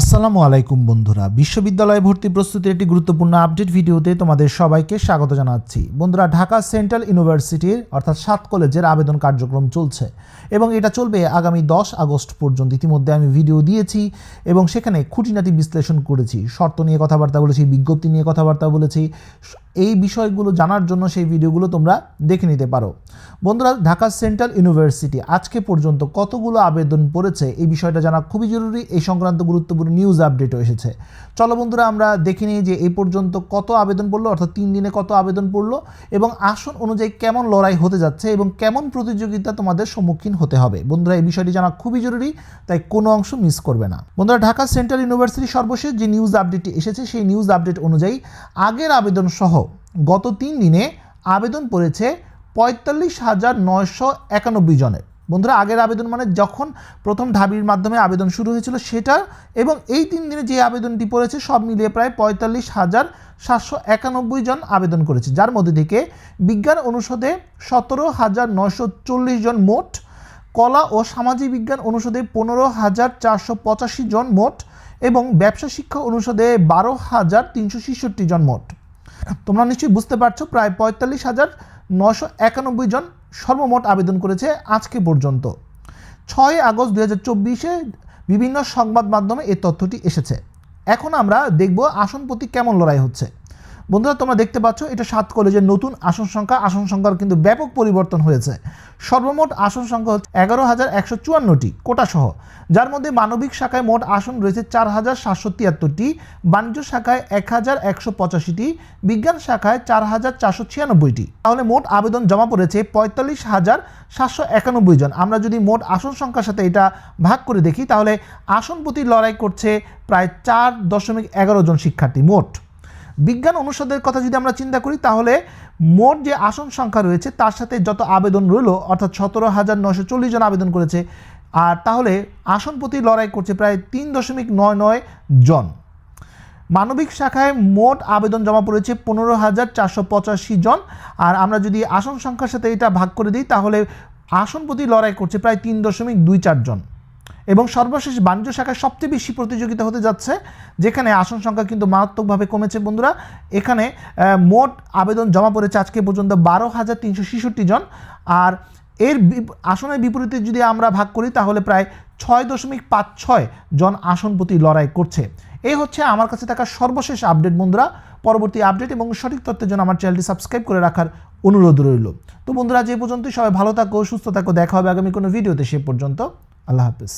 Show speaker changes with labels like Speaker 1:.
Speaker 1: আসসালামু আলাইকুম বন্ধুরা। বিশ্ববিদ্যালয়ে ভর্তি প্রস্তুতির একটি গুরুত্বপূর্ণ আপডেট ভিডিওতে তোমাদের সবাইকে স্বাগত জানাচ্ছি। বন্ধুরা, ঢাকা সেন্ট্রাল ইউনিভার্সিটির অর্থাৎ সাত কলেজের আবেদন কার্যক্রম চলছে এবং এটা চলবে আগামী দশ আগস্ট পর্যন্ত। ইতিমধ্যে আমি ভিডিও দিয়েছি এবং সেখানে খুঁটিনাটি বিশ্লেষণ করেছি। শর্ত নিয়ে কথাবার্তা বলেছি, বিজ্ঞপ্তি নিয়ে কথাবার্তা বলেছি এই বিষয়গুলো জানার জন্য সেই ভিডিওগুলো তোমরা দেখে নিতে পারো। বন্ধুরা, ঢাকা সেন্ট্রাল ইউনিভার্সিটি আজকে পর্যন্ত কতগুলো আবেদন পড়েছে এই বিষয়টা জানা খুবই জরুরি। এই সংক্রান্ত গুরুত্বপূর্ণ নিউজ আপডেটও এসেছে। চলো বন্ধুরা, আমরা দেখে নিই যে এই পর্যন্ত কত আবেদন পড়ল, অর্থাৎ তিন দিনে কত আবেদন পড়ল এবং আসন অনুযায়ী কেমন লড়াই হতে যাচ্ছে এবং কেমন প্রতিযোগিতা তোমাদের সম্মুখীন হতে হবে। বন্ধুরা, এই বিষয়টি জানা খুবই জরুরি, তাই কোনো অংশ মিস করবে না। বন্ধুরা, ঢাকা সেন্ট্রাল ইউনিভার্সিটি সর্বশেষ যে নিউজ আপডেটটি এসেছে, সেই নিউজ আপডেট অনুযায়ী আগের আবেদন সহ গত তিন দিনে আবেদন পড়েছে পঁয়তাল্লিশ হাজার নয়শো একানব্বই জনের। বন্ধুরা, আগের আবেদন মানে যখন প্রথম ঢাবির মাধ্যমে আবেদন শুরু হয়েছিল সেটা এবং এই তিন দিনে যে আবেদনটি পড়েছে সব মিলিয়ে প্রায় পঁয়তাল্লিশ হাজার সাতশো একানব্বই জন আবেদন করেছে, যার মধ্যে থেকে বিজ্ঞান অনুষদে সতেরো হাজার নয়শো চল্লিশ জন মোট, কলা ও সামাজিক বিজ্ঞান অনুষদে পনেরো হাজার চারশো পঁচাশি জন মোট এবং ব্যবসা শিক্ষা অনুষদে বারো হাজার তিনশো ছেষট্টি জন মোট। তোমরা নিশ্চয়ই বুঝতে পারছ, প্রায় পঁয়তাল্লিশ হাজার নশো একানব্বই জন সর্বমোট আবেদন করেছে আজকে পর্যন্ত। ছয় আগস্ট দু হাজার চব্বিশে বিভিন্ন সংবাদ মাধ্যমে এই তথ্যটি এসেছে। এখন আমরা দেখব আসন প্রতি কেমন লড়াই হচ্ছে। বন্ধুরা, তোমরা দেখতে পাচ্ছ, এটা সাত কলেজের নতুন আসন সংখ্যা। আসন সংখ্যার কিন্তু ব্যাপক পরিবর্তন হয়েছে। সর্বমোট আসন সংখ্যা হচ্ছে এগারো হাজার একশো চুয়ান্নটি কোটাসহ যার মধ্যে মানবিক শাখায় মোট আসন রয়েছে চার হাজার সাতশো তিয়াত্তরটি বাণিজ্য শাখায় এক হাজার একশো পঁচাশিটি, বিজ্ঞান শাখায় চার হাজার চারশো ছিয়ানব্বইটি। তাহলে মোট আবেদন জমা পড়েছে পঁয়তাল্লিশ হাজার সাতশো একানব্বই জন। আমরা যদি মোট আসন সংখ্যার সাথে এটা ভাগ করে দেখি, তাহলে আসন প্রতি লড়াই করছে প্রায় চার দশমিক এগারো জন শিক্ষার্থী, মোট। বিজ্ঞান অনুষদের কথা যদি আমরা চিন্তা করি, তাহলে মোট যে আসন সংখ্যা রয়েছে, তার সাথে যত আবেদন রইল, অর্থাৎ সতেরো হাজার নশো চল্লিশ জন আবেদন করেছে, আর তাহলে আসন প্রতি লড়াই করছে প্রায় তিন দশমিক নয় নয় জন। মানবিক শাখায় মোট আবেদন জমা পড়েছে পনেরো হাজার চারশো পঁচাশি জন, আর আমরা যদি আসন সংখ্যার সাথে এটা ভাগ করে দিই, তাহলে আসন প্রতি লড়াই করছে প্রায় তিন দশমিক দুই চার জন। এবং সর্বশেষ বাণিজ্য শাখায় সবচেয়ে বেশি প্রতিযোগিতা হতে যাচ্ছে, যেখানে আসন সংখ্যা কিন্তু মারাত্মকভাবে কমেছে বন্ধুরা। এখানে মোট আবেদন জমা পড়েছে আজকে পর্যন্ত বারো হাজার তিনশো জন। আর এর আসনের বিপরীতে যদি আমরা ভাগ করি, তাহলে প্রায় ছয় দশমিক পাঁচ ছয় জন আসন প্রতি লড়াই করছে। এই হচ্ছে আমার কাছে থাকা সর্বশেষ আপডেট বন্ধুরা। পরবর্তী আপডেট এবং সঠিক তথ্যের জন্য আমার চ্যানেলটি সাবস্ক্রাইব করে রাখার অনুরোধ রইল। তো বন্ধুরা যে পর্যন্তই। সবাই ভালো থাকো, সুস্থ থাকো। দেখা হবে আগামী কোনো ভিডিওতে, সে পর্যন্ত আল্লাহ হাফিজ।